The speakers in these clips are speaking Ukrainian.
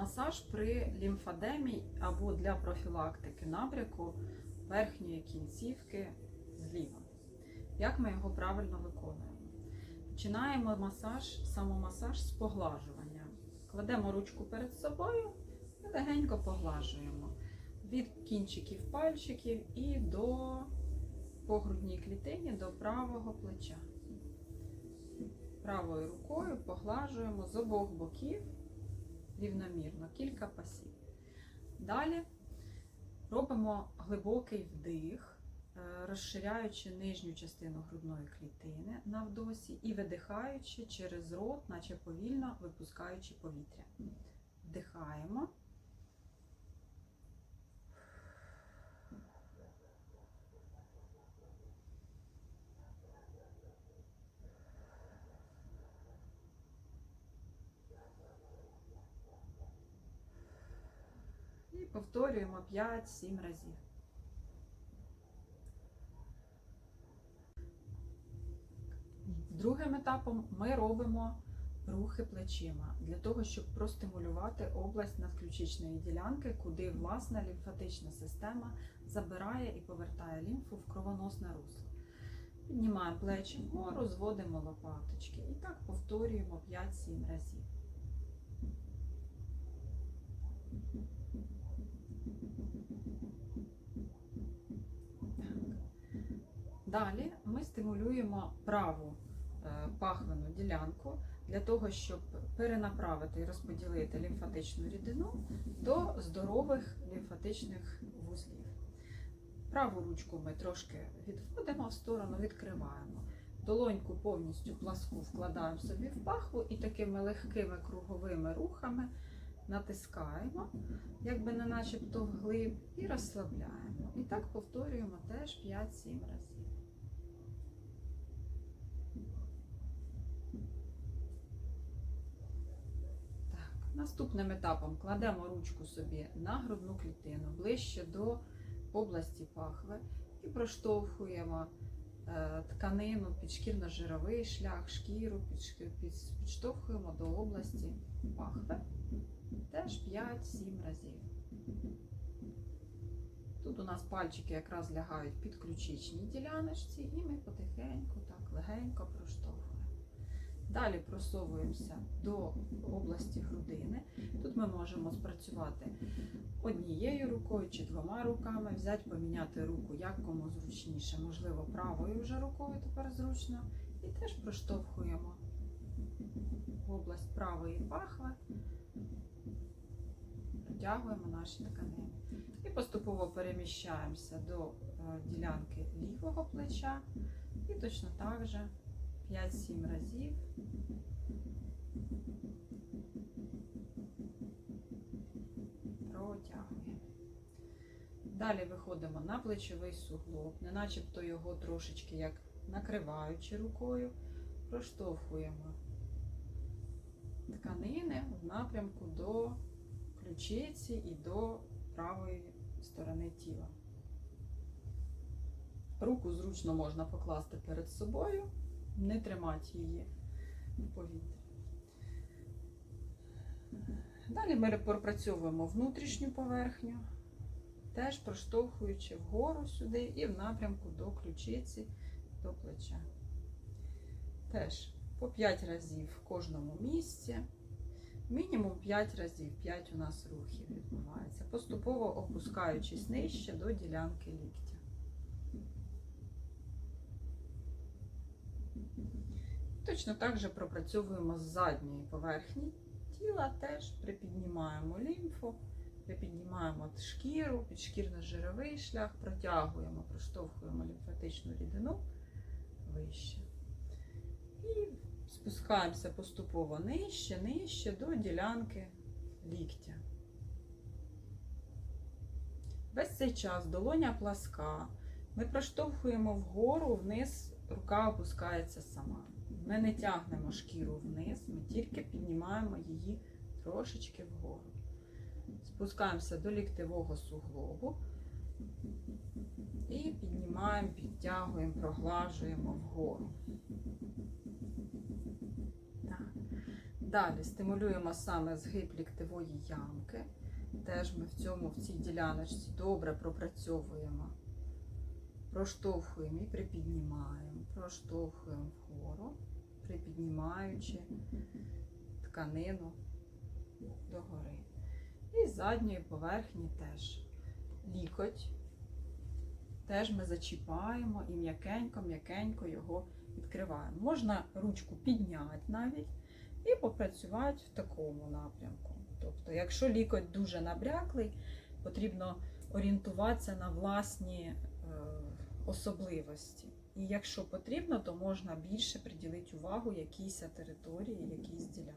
Масаж при лімфадемі або для профілактики набряку верхньої кінцівки зліва. Як ми його правильно виконуємо? Починаємо масаж, самомасаж з поглажування. Кладемо ручку перед собою і легенько поглажуємо від кінчиків пальчиків і до по грудній клітині до правого плеча. Правою рукою поглажуємо з обох боків рівномірно, кілька пасів. Далі робимо глибокий вдих, е, розширяючи нижню частину грудної клітини на вдосі і видихаючи через рот, наче повільно випускаючи повітря. Вдихаємо. І повторюємо 5-7 разів. Другим етапом ми робимо рухи плечима для того, щоб простимулювати область надключичної ділянки, куди власна лімфатична система забирає і повертає лімфу в кровоносне русло. Піднімаємо плечі вгору, зводимо лопаточки. І так повторюємо 5-7 разів. Далі ми стимулюємо праву е, пахвену ділянку для того, щоб перенаправити і розподілити лімфатичну рідину до здорових лімфатичних вузлів. Праву ручку ми трошки відводимо в сторону, відкриваємо. Долоньку повністю пласку вкладаємо собі в пахву і такими легкими круговими рухами натискаємо, якби не начебто вглиб, і розслабляємо. І так повторюємо теж 5-7 разів. Наступним етапом кладемо ручку собі на грудну клітину ближче до області пахви і проштовхуємо е, тканину, підшкірно-жировий шлях, шкіру, підштовхуємо до області пахви. Теж 5-7 разів. Тут у нас пальчики якраз лягають під ключичній діляночці, і ми потихеньку, так, легенько проштовхуємо. Далі просовуємося до області ми можемо спрацювати однією рукою чи двома руками, взяти, поміняти руку, як кому зручніше, можливо, правою вже рукою тепер зручно. І теж проштовхуємо в область правої пахви, протягуємо наші тканини. І поступово переміщаємося до е, ділянки лівого плеча. І точно так же 5-7 разів. Протягуємо. Далі виходимо на плечовий суглоб, не начебто його трошечки як накриваючи рукою, проштовхуємо тканини в напрямку до ключиці і до правої сторони тіла. Руку зручно можна покласти перед собою, не тримати її в повітрі. Далі ми пропрацьовуємо внутрішню поверхню, теж проштовхуючи вгору сюди і в напрямку до ключиці, до плеча. Теж по 5 разів в кожному місці. Мінімум 5 разів, 5 у нас рухів відбувається, поступово опускаючись нижче до ділянки ліктя. Точно так же пропрацьовуємо з задньої поверхні тіла, теж припіднімаємо лімфу, припіднімаємо шкіру, підшкірно-жировий шлях, протягуємо, проштовхуємо лімфатичну рідину вище. І спускаємося поступово нижче, нижче до ділянки ліктя. Весь цей час долоня пласка. Ми проштовхуємо вгору, вниз, рука опускається сама. Ми не тягнемо шкіру вниз, ми тільки піднімаємо її трошечки вгору. Спускаємося до ліктевого суглобу і піднімаємо, підтягуємо, проглажуємо вгору. Так. Далі стимулюємо саме згиб ліктевої ямки. Теж ми в цьому в цій діляночці добре пропрацьовуємо, проштовхуємо і припіднімаємо, проштовхуємо вгору, припіднімаючи тканину догори. І з задньої поверхні теж лікоть. Теж ми зачіпаємо і м'якенько-м'якенько його відкриваємо. Можна ручку підняти навіть і попрацювати в такому напрямку. Тобто, якщо лікоть дуже набряклий, потрібно орієнтуватися на власні е, особливості. І якщо потрібно, то можна більше приділити увагу якійсь території, якійсь ділянки.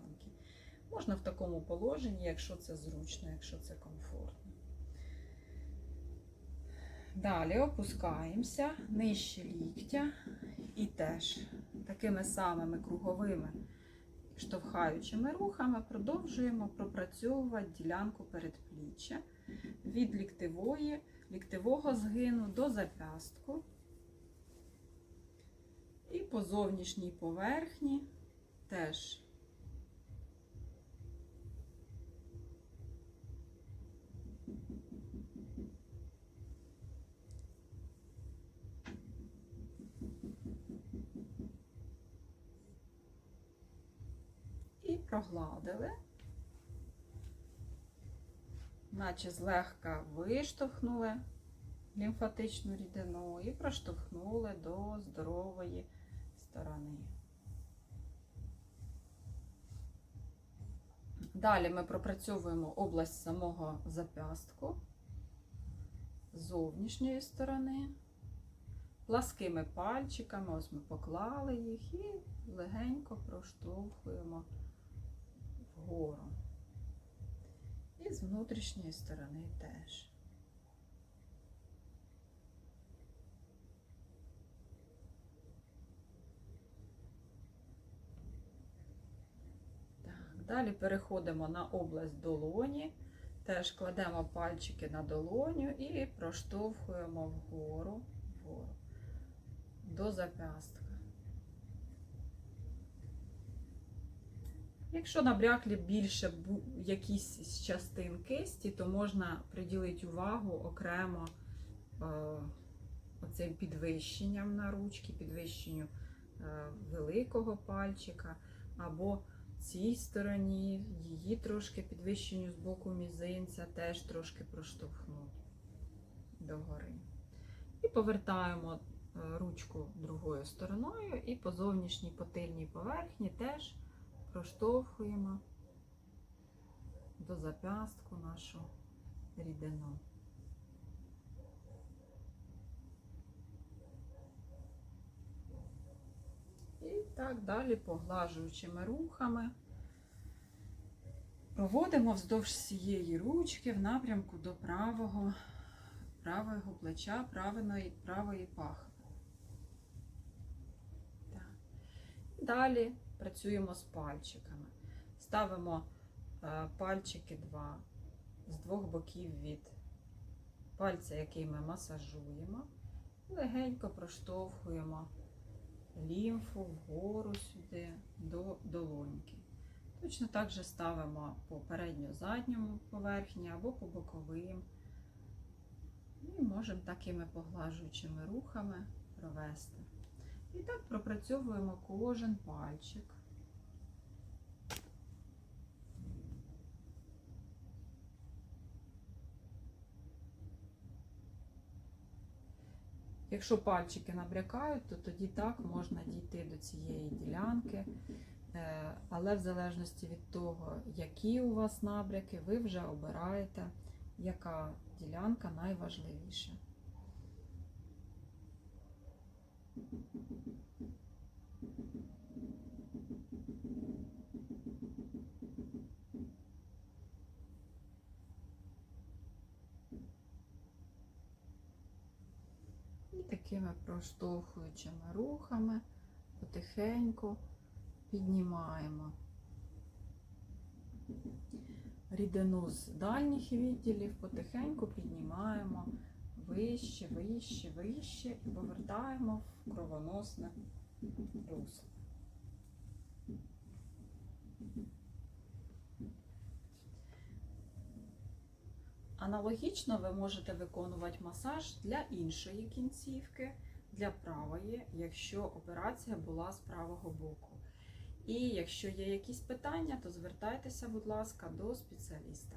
Можна в такому положенні, якщо це зручно, якщо це комфортно. Далі опускаємося нижче ліктя і теж такими самими круговими штовхаючими рухами продовжуємо пропрацьовувати ділянку передпліччя від ліктевої, ліктевого згину до зап'ястку. І по зовнішній поверхні теж і прогладили, наче злегка виштовхнули лімфатичну рідину і проштовхнули до здорової сторони. Далі ми пропрацьовуємо область самого зап'ястку з зовнішньої сторони. Пласкими пальчиками, ось ми поклали їх і легенько проштовхуємо вгору. І з внутрішньої сторони теж. Далі переходимо на область долоні. Теж кладемо пальчики на долоню і проштовхуємо вгору, вгору до зап'ястка. Якщо набряклі більше якісь з частин кисті, то можна приділити увагу окремо е, оцим підвищенням на ручки, підвищенню е, великого пальчика, або цій стороні, її трошки підвищенню з боку мізинця, теж трошки проштовхнути догори. І повертаємо ручку другою стороною і по зовнішній по тильній поверхні теж проштовхуємо до зап'ястку нашу рідину. І так далі поглажуючими рухами проводимо вздовж цієї ручки в напрямку до правого, правого плеча, правої, правої пахви. Так. Далі працюємо з пальчиками. Ставимо е, пальчики два з двох боків від пальця, який ми масажуємо, легенько проштовхуємо лімфу вгору сюди до долоньки. Точно так же ставимо по передньо-задньому поверхні або по боковим. І можемо такими поглажуючими рухами провести. І так пропрацьовуємо кожен пальчик. Якщо пальчики набрякають, то тоді так можна дійти до цієї ділянки. Е, Але в залежності від того, які у вас набряки, ви вже обираєте, яка ділянка найважливіша. Такими проштовхуючими рухами потихеньку піднімаємо рідину з дальніх відділів, потихеньку піднімаємо вище, вище, вище і повертаємо в кровоносне русло. Аналогічно ви можете виконувати масаж для іншої кінцівки, для правої, якщо операція була з правого боку. І якщо є якісь питання, то звертайтеся, будь ласка, до спеціаліста.